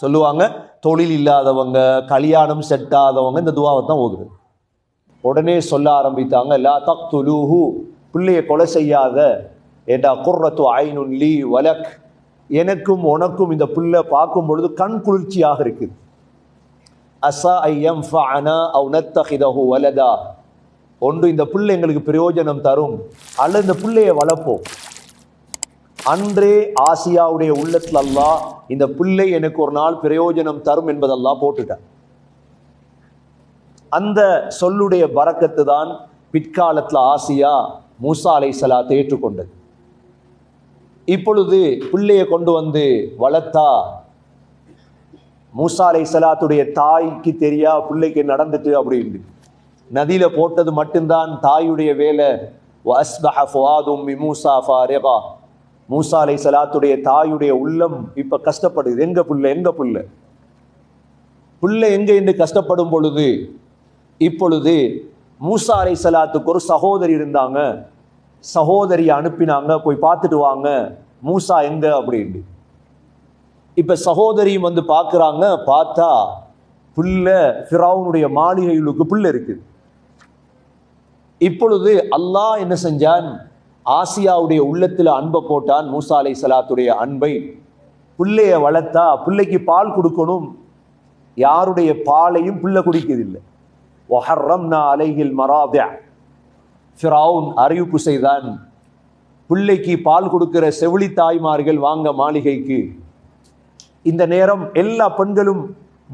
சொல்லுவாங்க தொழில் இல்லாதவங்க கல்யாணம் செட் ஆகாதவங்க இந்த துவாவை தான் ஓகுது உடனே சொல்ல ஆரம்பித்தாங்க லா தக்துலூஹு பிள்ளையை கொலை செய்யாத. ஏண்டா குர்ரத்து ஐனுன் லீ வலக். எனக்கும் உனக்கும் இந்த பிள்ளை பார்க்கும் பொழுது கண் குளிர்ச்சியாக இருக்குது. அசா ஐயம் ஃபஅனா அவ் வலதா. ஒன்று இந்த பிள்ளை எங்களுக்கு பிரயோஜனம் தரும். அல்லது இந்த பிள்ளையை வளர்ப்போம். அன்றே ஆசியாவுடைய உள்ளத்தில் அல்லாஹ் இந்த பிள்ளை எனக்கு ஒரு நாள் பிரயோஜனம் தரும் என்பதெல்லாம் போட்டுட்டார். அந்த சொல்லுடைய பறக்கத்து தான் பிற்காலத்தில் ஆசியா மூசாலை சலாத்தை ஏற்றுக்கொண்டது. இப்பொழுது பிள்ளையை கொண்டு வந்து வளர்த்தா மூசாலை சலாத்துடைய தாய்க்கு தெரியா பிள்ளைக்கு நடந்துட்டு அப்படின்னு. நதியில் போட்டது மட்டும்தான் தாயுடைய வேலை. மூசா ஃபாரேகா. மூசா அலை சலாத்துடைய தாயுடைய உள்ளம் இப்ப கஷ்டப்படுது. எங்க புள்ள? எங்க புள்ள? புள்ள எங்க என்று கஷ்டப்படும் பொழுது? இப்பொழுது மூசா அலை சலாத்துக்கு ஒரு சகோதரி இருந்தாங்க. சகோதரியை அனுப்பினாங்க. போய் பார்த்துட்டு வாங்க. மூசா எங்க அப்படின்னு. இப்ப சகோதரியும் வந்து பார்க்கறாங்க. பார்த்தா புல்ல ஃபிராவுனுடைய மாளிகைகளுக்கு புல்ல இருக்குது இப்பொழுது அல்லாஹ் என்ன செஞ்சான்? ஆசியாவுடைய உள்ளத்தில் அன்பை போட்டான் மூசா அலை சலாத்துடைய அன்பை. பிள்ளைய வளர்த்தா பிள்ளைக்கு பால் கொடுக்கணும். யாருடைய பாலையும் பிள்ளை குடிக்கிறதில்லை ஒஹர்ரம்னா அலைகில் மராபியா ஃபிரௌன் அறிவிப்பு செய்தான் பிள்ளைக்கு பால் கொடுக்கிற செவிலி தாய்மார்கள் வாங்க மாளிகைக்கு. இந்த நேரம் எல்லா பெண்களும்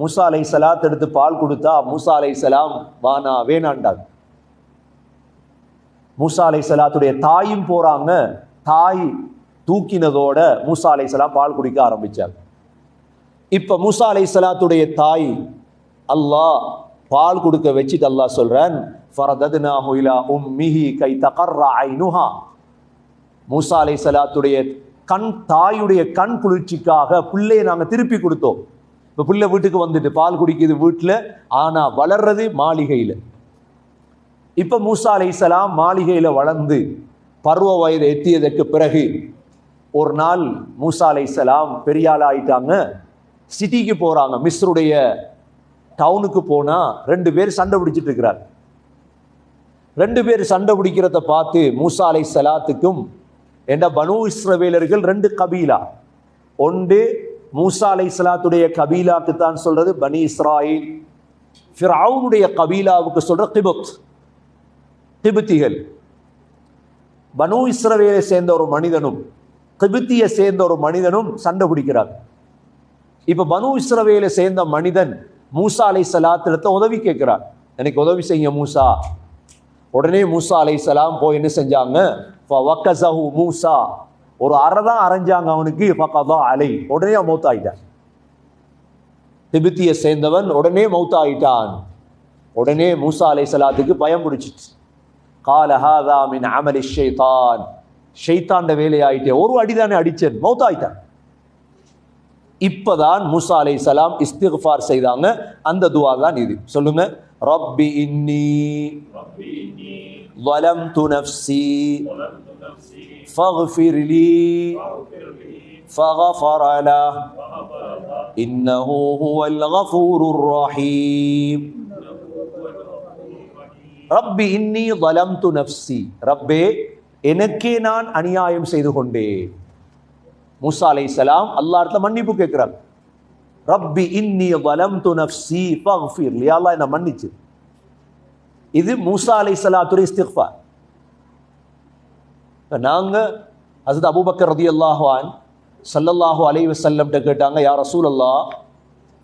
மூசா அலை சலாத் எடுத்து பால் கொடுத்தா மூசா அலை சலாம் வானா வேணாண்டாங்க மூசா அலை சலாத்துடைய தாயும் போறாங்க. தாய் தூக்கினதோட மூசா அலை சலாம் பால் குடிக்க ஆரம்பிச்சாங்க. இப்ப மூசா அலை சலாத்துடைய தாய் அல்லாஹ் பால் கொடுக்க வச்சுட்டு அல்லாஹ் சொல்றான் ஃபரதத்னாஹு இலா உம்மிஹி கை தகர்ரா ஐனுஹா. மூசா அலை சலாத்துடைய கண் தாயுடைய கண் குளிர்ச்சிக்காக பிள்ளையை நாங்கள் திருப்பி கொடுத்தோம். இப்போ பிள்ளை வீட்டுக்கு வந்துட்டு பால் குடிக்குது வீட்டில் ஆனால் வளர்றது மாளிகையில். இப்போ மூசா சலாம் மாளிகையில் வளர்ந்து பருவ வயது எத்தியதற்கு பிறகு ஒரு நாள் மூசா அலைசலாம் பெரியாள் ஆயிட்டாங்க சிட்டிக்கு போகிறாங்க மிஸ்ருடைய டவுனுக்கு போனால் ரெண்டு பேர் சண்டை பிடிச்சிட்டு இருக்கிறார். ரெண்டு பேர் சண்டை பிடிக்கிறத பார்த்து மூசா அலை சலாத்துக்கும் என்ற பனு இஸ்ரவேலர்கள் ரெண்டு கபீலா? ஒன்று மூசா அலை சலாத்துடைய கபீலாக்கு தான் சொல்றது பனி இஸ்ராயில். ஃபிரவுனுடைய கபீலாவுக்கு சொல்ற கிபுத். திபுத்திகள். பனு இஸ்ரவேலை சேர்ந்த ஒரு மனிதனும் திபுத்தியை சேர்ந்த ஒரு மனிதனும் சண்டை பிடிக்கிறார். இப்ப பனு இஸ்ரவேலை சேர்ந்த மனிதன் மூசா அலை சலாத்திடத்த உதவி கேட்கிறார். எனக்கு உதவி செய்ய மூசா. உடனே மூசா அலை சலாம் போய் என்ன செஞ்சாங்க? மூசா. ஒரு அறை தான் அரைஞ்சாங்க அவனுக்கு. அலை. உடனே மௌத்தாயிட்டான். திபுத்தியை சேர்ந்தவன் உடனே மௌத்தாயிட்டான். உடனே மூசா அலை சலாத்துக்கு பயம் பிடிச்சிச்சு. கால ஹாதா மின் அமலி ஷைத்தான் ஷைத்தாண்ட வேலையாயிட்டே ஒரு அடிதானே அடிச்சேன் மௌத்தாயிட்டான் இப்பதான் மூசா அலை சலாம் இஸ்திஃபார் செய்தாங்க அந்த துவா தான் இது சொல்லுங்க ரப்பி இன்னி ظلمت نفسي فاغفر لي فغفر له إنه هو الغفور الرحيم ரப்பி இன்னி வலம் து நப்சி ரப்பே எனக்கே நான் அநியாயம் செய்து கொண்டேன். மூசா அலை சலாம் அல்லாஹ்ல மன்னிப்பு கேட்கிறார். ரப்பி இன்னி வலம் து நப்சி ஃபக்ஃபிர். லியாலா அல்லாஹ் என்ன மன்னிச்சு. இது மூசா அலை சலாத்துடைய இஸ்திக்ஃபார் நாங்க ஹசரத் அபுபக்கர் ரதி அல்லாஹான் சல்லல்லாஹு அலைஹி வஸல்லம் கேட்டாங்க யார் ரசூல் அல்லா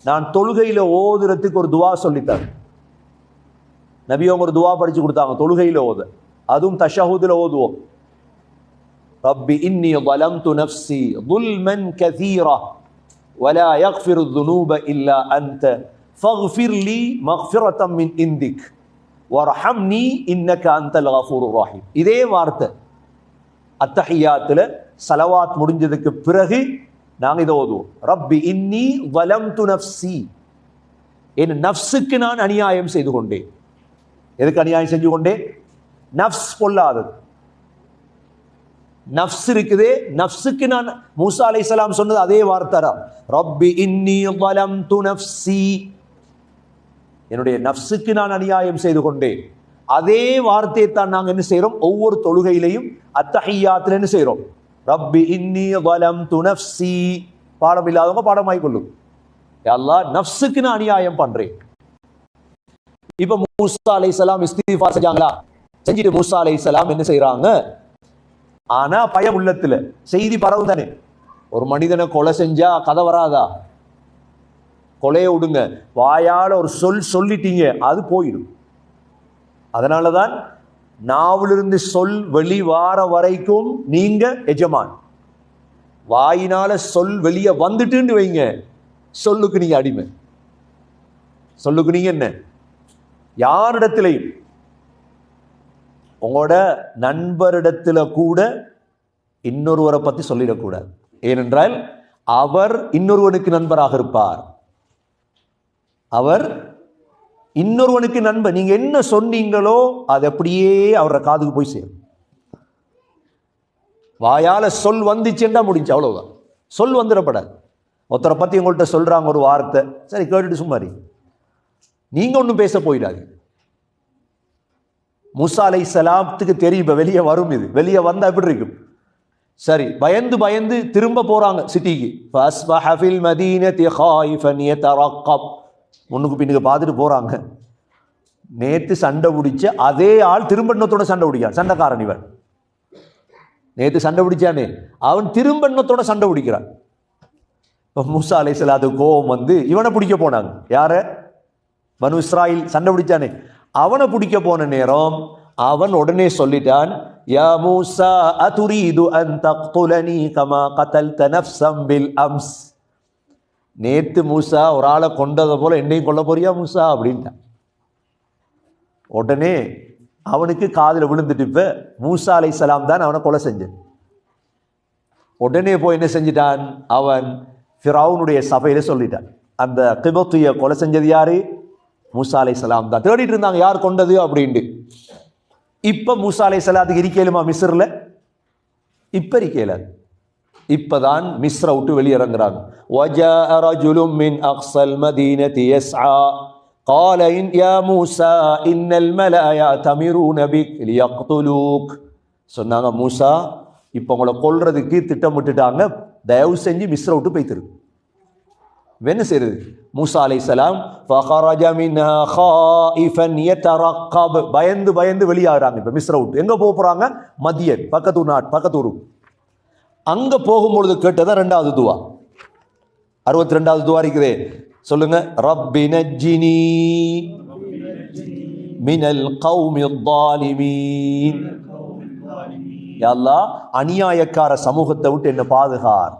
நான் தொழுகையில ஓதுறதுக்கு ஒரு துவா சொல்லித்தார் நபி அவங்க ஒரு துவா படிச்சு கொடுத்தாங்க தொழுகையில ஓத அதுவும் தஷஹுதுல ஓதுவோம் ரப்பி இன்னி ظلمت نفسي ظلما كثيرا ولا يغفر الذنوب الا انت فاغفر لي مغفرة من عندك وارحمني انك انت الغفور الرحيم இதே வார்த்தை அத்தஹியாத்துல சலவாத் முடிஞ்சதுக்கு பிறகு நாங்க இதை ஓதுவோம் ரப்பி இன்னி ظلمت نفسي என் நஃப்ஸுக்கு நான் அநியாயம் செய்து கொண்டேன் எதுக்கு அநியாயம் செஞ்சு கொண்டே? நஃப்ஸ் பொல்லாதது. நஃப்ஸ் இருக்குதே. நஃப்ஸுக்கு நான் மூசா அலைஹிஸ்ஸலாம் சொன்னது அதே வார்த்தை தான். ரப்பி இன்னி வலம்து நஃப்ஸி. என்னுடைய நஃப்ஸுக்கு நான் அநியாயம் செய்து கொண்டேன். அதே வார்த்தையை தான் நாங்கள் என்ன செய்கிறோம் ஒவ்வொரு தொழுகையிலையும் அத்தஹியாத்தில் என்ன செய்கிறோம் ரப்பி இன்னி வலம்து நஃப்ஸி. பாடம் இல்லாதவங்க பாடமாய் கொள்ளும் அல்லாஹ் நஃப்ஸுக்கு நான் அநியாயம் பண்றேன். இப்ப மூசா அலைஹிஸ்ஸலாம் இஸ்திஃபா செஞ்சாங்களா? செஞ்சுட்டு மூசா அலைஹிஸ்ஸலாம் என்ன செய்யறாங்க ஆனா பயம் உள்ளத்துல செய்தி பரவு தானே ஒரு மனிதனை கொலை செஞ்சா கதை வராதா? கொலையை விடுங்க. வாயால் ஒரு சொல் சொல்லிட்டீங்க அது போயிடும். அதனால தான் நாவிலிருந்து சொல் வெளி வார வரைக்கும் நீங்க எஜமான். வாயினால சொல் வெளியே வந்துட்டுன்னு வைங்க. சொல்லுக்கு நீங்க அடிமை. சொல்லுக்கு நீங்க என்ன? யாரிடத்திலையும். உங்களோட நண்பரிடத்தில் கூட இன்னொருவரை பற்றி சொல்லிடக்கூடாது. ஏனென்றால் அவர் இன்னொருவனுக்கு நண்பராக இருப்பார். அவர் இன்னொருவனுக்கு நண்பர் நீங்கள் என்ன சொன்னீங்களோ அது அப்படியே அவரோட காதுக்கு போய் சேரும். வாயால் சொல் வந்துச்சுன்னா முடிஞ்சு அவ்வளோதான் சொல் வந்துடப்படாது. ஒருத்தரை பற்றி உங்கள்கிட்ட சொல்கிறாங்க ஒரு வார்த்தை. சரி கேட்டுட்டு சும்மாரி நீங்கள் ஒன்றும் பேச போயிடாது. முசாலை சலாத்துக்கு தெரியும் இப்போ வெளியே வரும் இது. வெளியே வந்தால் எப்படி இருக்கும்? சரி பயந்து பயந்து திரும்ப போகிறாங்க சிட்டிக்கு. முன்னுக்கு பின்னுக்கு பார்த்துட்டு போகிறாங்க நேற்று சண்டை பிடிச்ச அதே ஆள் திரும்ப எண்ணத்தோட சண்டை பிடிக்கான் சண்டைக்காரன் இவன். நேற்று சண்டை பிடிச்சானே? அவன் திரும்ப இன்னத்தோட சண்டை பிடிக்கிறான். இப்போ மூசா அலை சலாத்து கோபம் வந்து இவனை பிடிக்க போனாங்க. யாரை? பனு இஸ்ராயில் சண்டை பிடிச்சானே. அவனை பிடிக்க போன நேரம் அவன் உடனே சொல்லிட்டான் யா மூசா அதுரீது அன் தக்துலனி கமா கதல்த நஃப்ஸம் பில் அம்ஸ். நேத்து மூசா ஒரு ஆளை கொண்டதை போல என்னையும் கொல்ல போறியா மூசா? அப்படின்ட்டான். உடனே அவனுக்கு காதில் விழுந்துட்டு இப்ப மூசா அலைஹிஸ்ஸலாம் தான் அவனை கொலை செஞ்சான் உடனே போய் என்ன செஞ்சிட்டான்? அவன் ஃபிரவுனுடைய சபையில சொல்லிட்டான். அந்த கிபத்துய கொலை செஞ்சது யாரு? மூசா அலைஹிஸ்ஸலாம் தான் தேடிட்டு இருந்தாங்க யார் கொண்டது அப்படின்ட்டு இப்ப மூசா அலைஹிஸ்ஸலாத்துக்கு இருக்கேலுமா மிஸ்ர்ல இப்ப இருக்கேல இப்பதான் மிஸ்ர விட்டு வெளியிறங்குறாங்க وجاء رجل من أقصى المدينة يسعى قال إن يا موسى إن الملأ يأتمرون بك ليقتلوك சொன்னாங்க மூசா இப்போ உங்களை கொல்றதுக்கு திட்டமிட்டுட்டாங்க தயவு செஞ்சு மிஸ்ர விட்டு போய்த்திரு என்ன செய்யறது மூசா அலை சலாம் பயந்து பயந்து வெளியாகிறாங்க இப்போ மிஸ்ர எங்கே போக போகிறாங்க மதியன் பக்கத்து நாட் பக்கத்தூர் அங்கே போகும்பொழுது கேட்டதான் ரெண்டாவது துவா. அறுபத்தி ரெண்டாவது துவா இருக்குதே. சொல்லுங்க. ரப்பினஜினி மினல் கௌமில் தாலிமீன் அநியாயக்கார சமூகத்தை விட்டு என்ன பாதுகார்.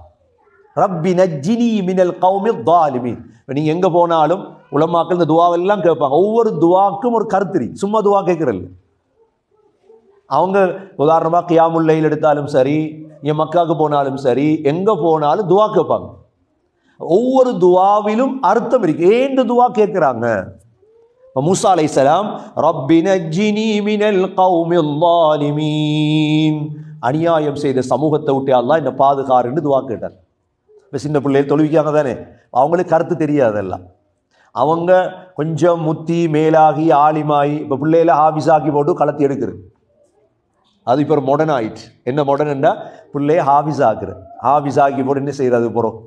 ரப்பி நஜ்ஜினி மினல் கௌமி தாலிமின் நீங்கள் எங்கே போனாலும் உலமாக்கள் இந்த துவாவெல்லாம் கேட்பாங்க. ஒவ்வொரு துவாக்கும் ஒரு கருத்திரி சும்மா துவா கேட்குறல்ல அவங்க உதாரணமாக கியாமுல்லையில் எடுத்தாலும் சரி என் மக்காவுக்கு போனாலும் சரி எங்கே போனாலும் துவா கேட்பாங்க. ஒவ்வொரு துவாவிலும் அர்த்தம் இருக்கு. ஏண்டு துவா கேட்குறாங்க? மூசா அலை சலாம் அநியாயம் செய்த சமூகத்தை விட்டு அல்லா என்ன பாதுகாருன்னு துவா கேட்டார். இப்போ சின்ன பிள்ளைகள் தொழுவிக்காங்க தானே? அவங்களுக்கு கருத்து தெரியாதெல்லாம் அவங்க கொஞ்சம் முத்தி மேலாகி ஆலிமாயி இப்போ பிள்ளையில ஹாபிஸாக்கி போட்டு கலத்தி எடுக்குது. அது இப்போ ஒரு ஆயிடுச்சு என்ன மொடர்ன்டா பிள்ளைய ஹாபிஸ் ஆக்குற ஹாபிஸ் ஆக்கி போட்டு என்ன செய்கிறது போகிறோம்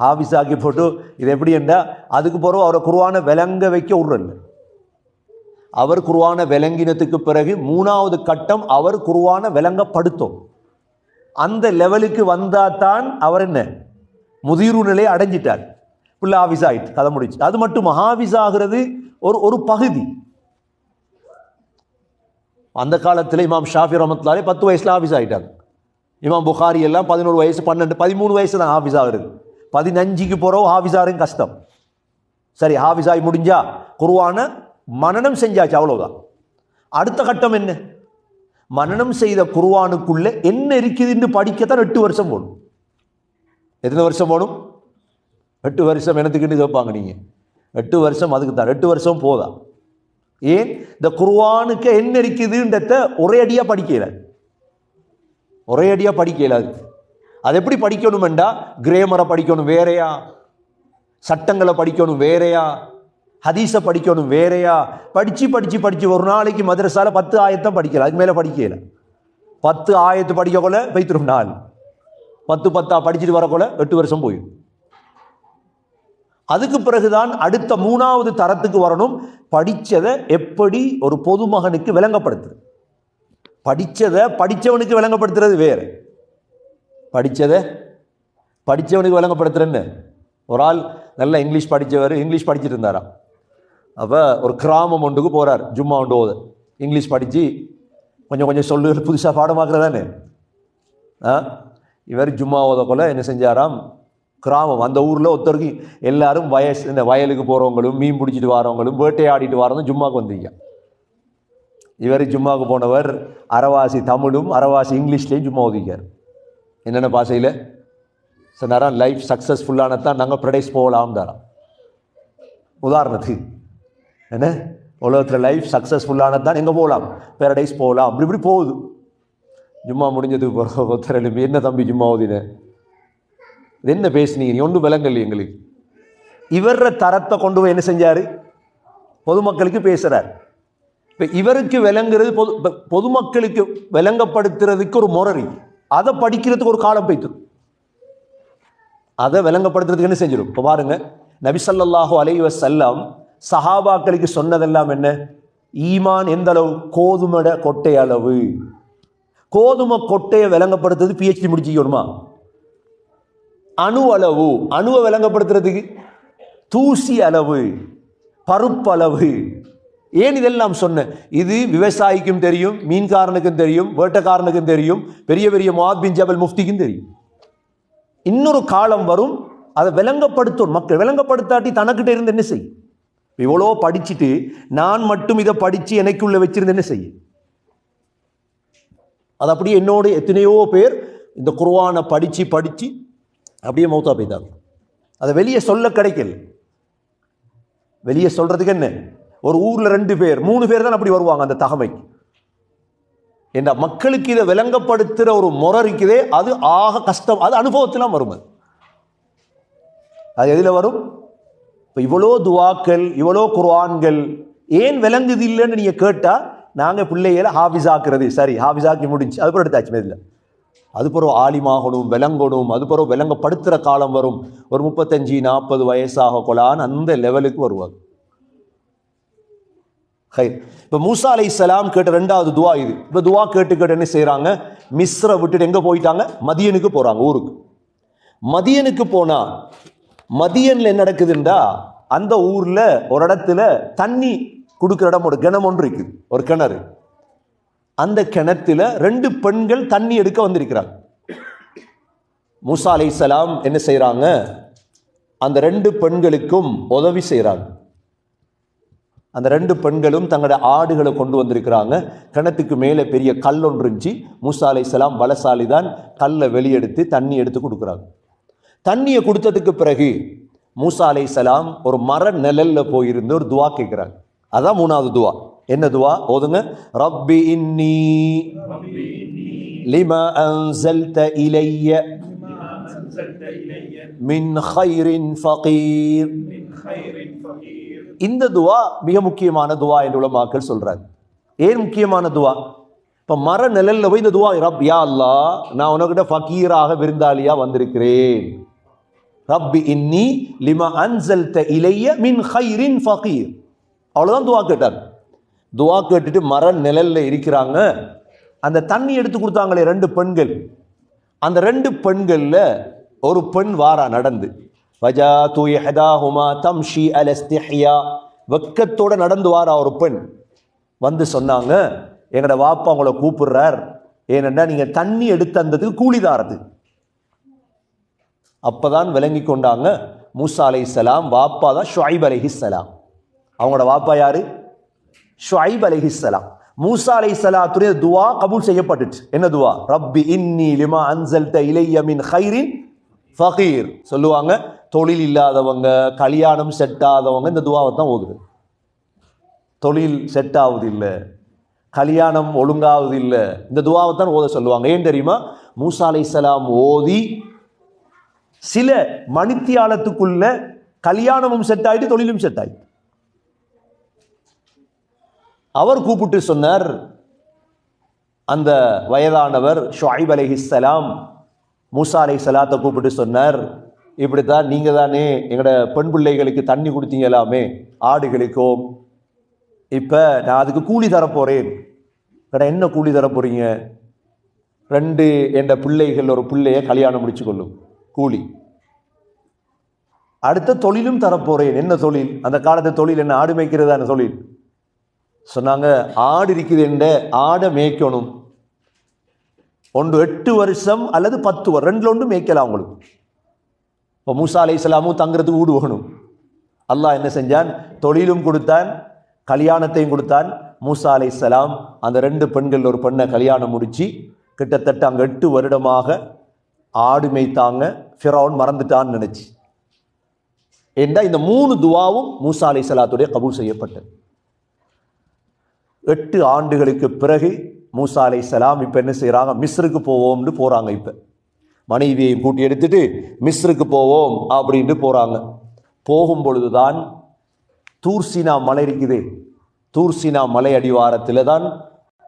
ஹாபிஸ் ஆக்கி போட்டு இது எப்படி என்றா அதுக்கு பிறகு அவரை குருவான விளங்க வைக்க விடுறல்ல அவர் குருவான விளங்கினத்துக்கு பிறகு மூணாவது கட்டம் அவர் குருவான விளங்கப்படுத்தும். அந்த லெவலுக்கு வந்தால் தான் அவர் என்ன? முதிர்வு நிலையை அடைஞ்சிட்டார். பிள்ளை ஆஃபீஸ் ஆகிட்டு கதை முடிச்சு அது மட்டும் ஹாபிஸ் ஆகிறது ஒரு ஒரு பகுதி. அந்த காலத்தில் இமாம் ஷாஃபி ரமத்லாலே பத்து வயசில் ஆஃபீஸ் ஆகிட்டாங்க இமாம் புகாரி எல்லாம் பதினோரு வயசு பன்னெண்டு பதிமூணு வயசு தான் ஆஃபீஸ் ஆகுறது. பதினஞ்சுக்கு போகிறோம் ஆஃபீஸ் ஆகுறது கஷ்டம். சரி ஆஃபீஸ் ஆகி முடிஞ்சா குருவான மனனம் செஞ்சாச்சு அவ்வளோதான் அடுத்த கட்டம் என்ன? மனனம் செய்த குருவானுக்குள்ள என்ன இருக்குதுன்னு படிக்கத்தான் எட்டு வருஷம் போடும் எத்தனை வருஷம் போடும் எட்டு வருஷம் எனத்துக்குன்னு கேட்பாங்க நீங்கள் எட்டு வருஷம் அதுக்கு தான். எட்டு வருஷம் போதா? ஏன்? இந்த குருவானுக்கு என்ன இருக்குதுன்றத ஒரே அடியாக படிக்கல. ஒரே அடியாக படிக்க இயலாது அது எப்படி படிக்கணுமெண்டா? கிரேமரை படிக்கணும் வேறையா? சட்டங்களை படிக்கணும் வேறையா? ஹதீஸை படிக்கணும் வேறையா? படித்து படித்து படித்து ஒரு நாளைக்கு மதரசால பத்து ஆயத்தான் படிக்கல. அதுக்கு மேலே படிக்கல. பத்து ஆயத்து படிக்கக்குள்ள வைத்திரும் நாள். பத்து பத்தா படிச்சுட்டு வரக்குள்ள எட்டு வருஷம் போயிடும். அதுக்கு பிறகுதான் அடுத்த மூணாவது தரத்துக்கு வரணும். படித்ததை எப்படி ஒரு பொதுமகனுக்கு விளங்கப்படுத்துது படித்ததை படித்தவனுக்கு விளங்கப்படுத்துறது வேறு. படித்ததை படித்தவனுக்கு விளங்கப்படுத்துறேன்னு. ஒரு ஆள் நல்லா இங்கிலீஷ் படித்தவர் இங்கிலீஷ் படிச்சுட்டு இருந்தாராம். அப்போ ஒரு கிராமம் ஒன்றுக்கு போகிறார் ஜும்மா ஒன்று ஓது இங்கிலீஷ் படித்து கொஞ்சம் கொஞ்சம் சொல்லு புதுசாக பாடமாக்குறதானே? ஆ? இவர் ஜும்மா ஓதக்குள்ள என்ன செஞ்சாராம்? கிராமம். அந்த ஊரில் ஒருத்தருக்கு எல்லாரும் வயசு இந்த வயலுக்கு போகிறவங்களும் மீன் பிடிச்சிட்டு வரவங்களும் வேட்டையாடிட்டு வரதும் ஜும்மாக்கு வந்தீங்க இவர் ஜும்மாவுக்கு போனவர் அரவாசி தமிழும் அரவாசி இங்கிலீஷ்லேயும் ஜும்மா ஒதுக்கார் என்னென்ன பாஷையில்? சார் நேரம் லைஃப் சக்ஸஸ்ஃபுல்லானதான் நாங்கள் ப்ரடைஸ் போகலாம் தரோம். உதாரணத்துக்கு என்ன? உலகத்தில் லைஃப் சக்ஸஸ்ஃபுல்லானது தான். எங்கே போகலாம் பேரடைஸ் போகலாம் அப்படி இப்படி போகுது. ஜும்மா முடிஞ்சதுக்கு பிறகு ஒருத்தர் எழுப்பி என்ன தம்பி ஜும்மா ஓதின? இது என்ன பேசுனீங்க? நீ ஒன்றும் விலங்கல் எங்களுக்கு. இவர தரத்தை கொண்டு போய் என்ன செஞ்சார்? பொதுமக்களுக்கு பேசுகிறார் இப்போ இவருக்கு விளங்குறது பொது பொதுமக்களுக்கு விளங்கப்படுத்துறதுக்கு ஒரு முரறி அதை படிக்கிறதுக்கு ஒரு காலம் பைத்து. அதை விளங்கப்படுத்துறதுக்கு என்ன செஞ்சிடும் இப்போ பாருங்கள் நபிசல்லாஹு அலைஹி வஸல்லம் சஹாபாக்களுக்கு சொன்னதெல்லாம் என்ன? ஈமான் எந்த அளவு? கோதுமட கொட்டை அளவு. கோதுமை கொட்டையை விளங்கப்படுத்துறது பிஹெச்டி முடிச்சுக்கணுமா? அணு அளவு. அணுவை விளங்கப்படுத்துறதுக்கு தூசி அளவு பருப்பளவு ஏன் இதெல்லாம் சொன்னேன் இது விவசாயிக்கும் தெரியும் மீன்காரனுக்கும் தெரியும் வேட்டக்காரனுக்கும் தெரியும் பெரிய பெரிய முவாத் பின் ஜபல் முஃப்திக்கும் தெரியும். இன்னொரு காலம் வரும் அதை விளங்கப்படுத்தும். மக்கள் விளங்கப்படுத்தாட்டி தனக்கிட்ட இருந்து என்ன செய்யும்? இவ்வளோ படிச்சுட்டு நான் மட்டும் இதை படித்து எனக்குள்ளே வச்சிருந்து செய்ய செய்யும்? அது அப்படியே என்னோட எத்தனையோ பேர் இந்த குர்வானை படித்து படித்து அப்படியே மௌத்தா போய்த்தாங்க அதை வெளியே சொல்ல கிடைக்கல. வெளியே சொல்றதுக்கு என்ன? ஒரு ஊரில் ரெண்டு பேர் மூணு பேர் தான் அப்படி வருவாங்க அந்த தகமைக்கு. என்ற மக்களுக்கு இதை விளங்கப்படுத்துகிற ஒரு முறை இருக்குதே அது ஆக கஷ்டம் அது அனுபவத்திலாம் வரும் அது. அது எதில் வரும்? இப்போ இவ்வளோ துவாக்கள் இவ்வளோ குர்ஆன்கள் ஏன் விளங்குது இல்லைன்னு நீங்கள் கேட்டால் நாங்கள் பிள்ளைகளை ஹாஃபிஸ் ஆக்குறது சரி ஹாஃபிஸ் ஆக்கி முடிஞ்சு. அது பிறகு எடுத்தாச்சு மேதில் அது பிறகு ஆலிமாகணும் விளங்கணும் அது பிறகு விளங்கப்படுத்துகிற காலம் வரும். ஒரு முப்பத்தஞ்சு நாற்பது வயசாக கொலான்னு அந்த லெவலுக்கு வருவாங்க. ஹை இப்போ மூசா அலை சலாம் கேட்ட ரெண்டாவது துவா இது. இப்போ துவா கேட்டு கேட்டு என்ன செய்கிறாங்க மிஸ்ரை விட்டுட்டு எங்கே போயிட்டாங்க? மதியனுக்கு போகிறாங்க ஊருக்கு. மதியனுக்கு போனால் மதியனில் என்ன நடக்குதுண்டா அந்த ஊரில் ஒரு இடத்துல தண்ணி கொடுக்குற இடம் ஒரு கிணம் ஒன்று இருக்குது. ஒரு கிணறு. அந்த கிணத்துல ரெண்டு பெண்கள் தண்ணி எடுக்க வந்திருக்கிறாங்க. மூசா அலை சலாம் என்ன செய்கிறாங்க அந்த ரெண்டு பெண்களுக்கும் உதவி செய்கிறாங்க அந்த ரெண்டு பெண்களும் தங்களோட ஆடுகளை கொண்டு வந்திருக்கிறாங்க. கிணத்துக்கு மேலே பெரிய கல் ஒன்று இருந்துச்சு. மூசா சலாம் பலசாலி தான் கல்லை வெளியெடுத்து தண்ணி எடுத்து கொடுக்குறாங்க. தண்ணியை கொடுத்ததுக்கு பிறகு மூசா அலை சலாம் ஒரு மர நிழல்ல போயிருந்து ஒரு துவா கேட்குறாங்க அதான் மூணாவது துவா. என்ன துவா? ஓதுங்க. ரப்பி இன்னி. லிமா அன்சல்த இலைய. மின் ஹைரின் ஃபகீர். இந்த துவா மிக முக்கியமான துவா என்று உள்ள உலமாக்கள் சொல்றாங்க. ஏன் முக்கியமான துவா? இப்போ மர நிழல்ல போய் இந்த துவா ரப் யா அல்லா நான் உனக்கிட்ட ஃபக்கீராக விருந்தாளியா வந்திருக்கிறேன். ரப்பி இன்னி லிமா அன்சல்த இலைய மின் ஹைரின் ஃபகீர். அவ்வளோதான் துவா கேட்டார். துவா கேட்டுட்டு மர நிழல்ல இருக்கிறாங்க. அந்த தண்ணி எடுத்து கொடுத்தாங்களே ரெண்டு பெண்கள். அந்த ரெண்டு பெண்களில் ஒரு பெண் வாரா நடந்து. வஜாத்து ஹெதாஹுமா தம்ஷி அல இஸ்திஹ்யா. வெக்கத்தோட நடந்து வாரா ஒரு பெண். வந்து சொன்னாங்க எங்களோட வாப்பா உங்களை கூப்பிடுறார். ஏனென்னா நீங்கள் தண்ணி எடுத்து தந்ததுக்கு கூலி தாரது அப்பதான் விளங்கி கொண்டாங்க. மூசா சலாம் வாப்பா தான் ஷுஐப் அலைஹிஸ்ஸலாம் அவங்களோட வாப்பா யாரு? ஷுஐப் அலைஹிஸ்ஸலாம் மூசா சலாத்துடைய துவா கபூல் செய்யப்பட்டுச்சு. என்ன துவா? ரப்பி இன்னி லிமா அன்சல் த இலையமின் ஹைரின் ஃபகீர். சொல்லுவாங்க தொழில் இல்லாதவங்க கல்யாணம் செட் ஆகாதவங்க இந்த துவாவை தான் ஓதுது. தொழில் செட் ஆகுது இல்லை கல்யாணம் ஒழுங்காவது இல்லை இந்த துவாவை தான் ஓத சொல்லுவாங்க. ஏன் தெரியுமா? மூசா அலைஹிஸ்ஸலாம் ஓதி சில மணித்தியாலத்துக்குள்ள கல்யாணமும் செட் ஆயிட்டு தொழிலும் செட் ஆயிட்டு. அவர் கூப்பிட்டு சொன்னார் அந்த வயதானவர் ஷுஐப் சலாம் மூசா சலாத்தை கூப்பிட்டு சொன்னார் இப்படித்தான் நீங்க தானே எங்களோட பெண் பிள்ளைகளுக்கு தண்ணி எல்லாமே ஆடுகளுக்கும் இப்போ நான் அதுக்கு கூலி தரப்போறேன் கடை என்ன கூலி தர போகிறீங்க ரெண்டு என் பிள்ளைகள் ஒரு பிள்ளைய கல்யாணம் முடிச்சு கொள்ளும் கூலி. அடுத்த தொழிலும் தரப்போறேன். என்ன தொழில்? அந்த காலத்து தொழில் என்ன? ஆடு மேய்க்கிறதான தொழில்? சொன்னாங்க ஆடு இருக்குது என்ற ஆடை மேய்க்கணும். ஒன்று எட்டு வருஷம் அல்லது பத்து வருஷம் ரெண்டுல ஒன்று மேய்க்கலாம் அவங்களுக்கு. இப்போ மூசா அலை இஸ்லாமும் தங்குறதுக்கு வீடு வேணும். அல்லாஹ் என்ன செஞ்சான்? தொழிலும் கொடுத்தான் கல்யாணத்தையும் கொடுத்தான். மூசா அலை இஸ்லாம் அந்த ரெண்டு பெண்கள் ஒரு பெண்ணை கல்யாணம் முடித்து கிட்டத்தட்ட அங்கே எட்டு வருடமாக ஆடு மேய்த்தாங்க ஃபிரௌன் மறந்துட்டான்னு நினைச்சு. ஏண்டா இந்த மூணு துவாவும் மூசா அலை சலாத்துடைய கபூல் செய்யப்பட்டது? எட்டு ஆண்டுகளுக்கு பிறகு மூசா அலை சலாம் இப்போ என்ன செய்கிறாங்க மிஸ்ருக்கு போவோம்னு போகிறாங்க இப்போ. மனைவியை கூட்டி எடுத்துட்டு மிஸ்ருக்கு போவோம் அப்படின்ட்டு போகிறாங்க போகும் பொழுதுதான் தூர்சினா மலை இருக்குது. தூர்சினா மலை அடிவாரத்தில் தான்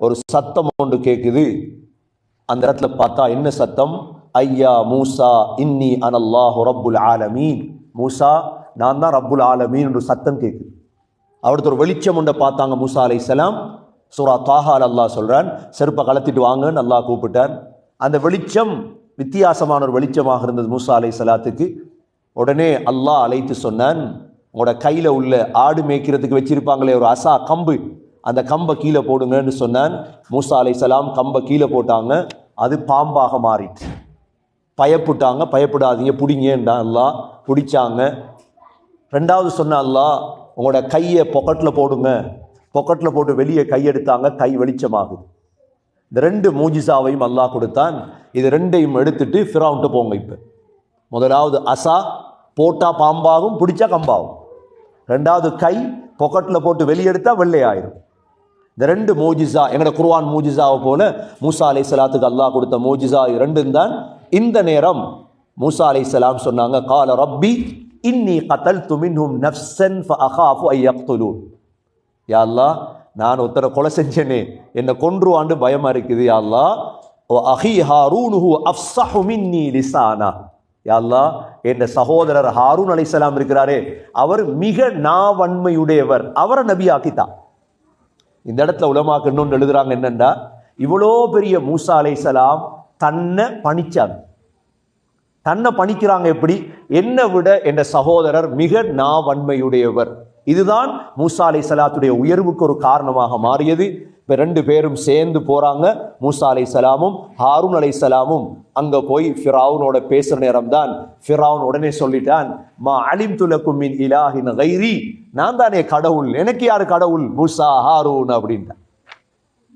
ஒரு சத்தம் ஒன்று கேட்குது அந்த இடத்துல பார்த்தா என்ன சத்தம்? ஐயா மூசா இன்னி அனல்லாஹு ரப்புல் ஆலமீன். மூசா நான் தான் ரப்புல் ஆலமீன் என்று சத்தம் கேட்குது. அவருக்கு ஒரு வெளிச்சம் உண்டை பார்த்தாங்க மூசா அலை சலாம் சூரா தாஹால் அல்லாஹ் சொல்கிறான் செருப்பை கலத்திட்டு வாங்கன்னு அல்லாஹ் கூப்பிட்டார். அந்த வெளிச்சம் வித்தியாசமான ஒரு வெளிச்சமாக இருந்தது மூசா அலை சலாத்துக்கு உடனே அல்லாஹ் அழைத்து சொன்னான் உங்களோட கையில் உள்ள ஆடு மேய்க்கிறதுக்கு வச்சிருப்பாங்களே ஒரு அசா கம்பு அந்த கம்பை கீழே போடுங்கன்னு சொன்னான். மூசா அலை சலாம் கம்பை கீழே போட்டாங்க அது பாம்பாக மாறிட்டு. பயப்புட்டாங்க பயப்படாதீங்க பிடிங்கன்றான் அல்லா பிடிச்சாங்க. ரெண்டாவது சொன்ன அல்லா உங்களோட கையை பொக்கெட்டில் போடுங்க. பொக்கெட்டில் போட்டு வெளியே கையெடுத்தாங்க கை வெளிச்சமாகுது. இந்த ரெண்டு மூஜிசாவையும் அல்லாஹ் கொடுத்தான். இது ரெண்டையும் எடுத்துட்டு ஃபிராவுன்ட்டு போங்க இப்போ. முதலாவது அசா போட்டால் பாம்பாகும் பிடிச்சா கம்பாகும். ரெண்டாவது கை பொக்கெட்டில் போட்டு வெளியெடுத்தால் வெள்ளையாயிரும். இந்த ரெண்டு மூஜிசா எங்களோட குர்வான் மூஜிசாவை போல மூசா அலை சலாத்துக்கு அல்லாஹ் கொடுத்த மூஜிசா இது ரெண்டும் தான். இந்த நேரம் மூசா அலை சலாம் சொன்னாங்க கால ரப்பி இன்னி கத்தல் துமின்ஹும் நஃப்சன் ஃபஅகாஃபு ஐயக்துலு யாழ்லா யா அல்லாஹ் நான் ஒருத்தரை கொலை செஞ்சேனே என்னை கொன்றுவாண்டு பயமா இருக்குது யா அல்லாஹ். ஓ அஹி ஹாரூனுஹு அஃப்சஹு மின்னி லிசானா யா அல்லாஹ் என் சகோதரர் ஹாரூன் அலைஹிஸ்ஸலாம் இருக்கிறாரே அவர் மிக நாவன்மையுடையவர் அவரை நபியாக்கித்தான். இந்த இடத்துல உலமாக்கு இன்னொன்று எழுதுறாங்க என்னண்டா இவ்வளோ பெரிய மூசா அலைஹிஸ்ஸலாம் தன்னை பணிச்சாங்க தன்னை பணிக்கிறாங்க எப்படி? என்னை விட என்ற சகோதரர் மிக நாவன்மையுடையவர். இதுதான் மூசா அலை சலாத்துடைய உயர்வுக்கு ஒரு காரணமாக மாறியது. இப்போ ரெண்டு பேரும் சேர்ந்து போகிறாங்க மூசா அலை சலாமும் ஹாரூன் அலை சலாமும் அங்கே போய் ஃபிராவுனோட பேசுகிற நேரம் தான் ஃபிராவுன் உடனே சொல்லிட்டான் மா அலிம் துலக்கும் மின் இலாஹின் கைரி. நான் தானே கடவுள். எனக்கு யார் கடவுள்? மூசா ஹாரூன் அப்படின்ட்டான்.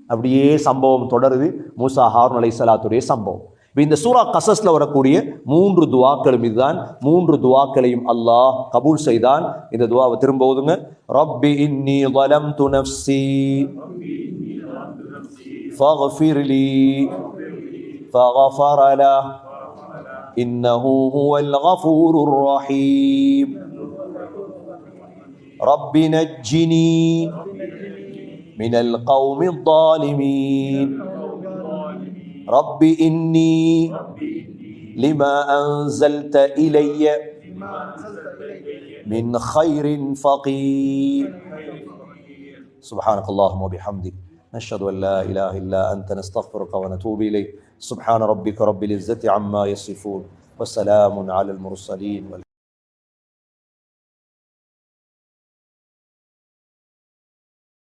அப்படியே சம்பவம் தொடருது மூசா ஹாரூன் அலை சலாத்துடைய சம்பவம் இப்ப இந்த சூரா கசஸ்ல வரக்கூடிய மூன்று துவாக்களும் இதுதான் மூன்று துவாக்களையும் அல்லாஹ் கபூல் செய்தான் இந்த துவாவை திரும்ப ஓதுங்க ரப்பி இன்னி ظلمت نفسي فاغفر لي فغفر له إنه هو الغفور الرحيم رب نجني من القوم الظالمين. رب إني لما أنزلت إلي من خير فقير. سبحانك اللهم وبحمدك. نشهد أن لا إله إلا أنت نستغفرك ونتوب إليك. سبحان ربك رب العزة عما يصفون. وسلام على المرسلين.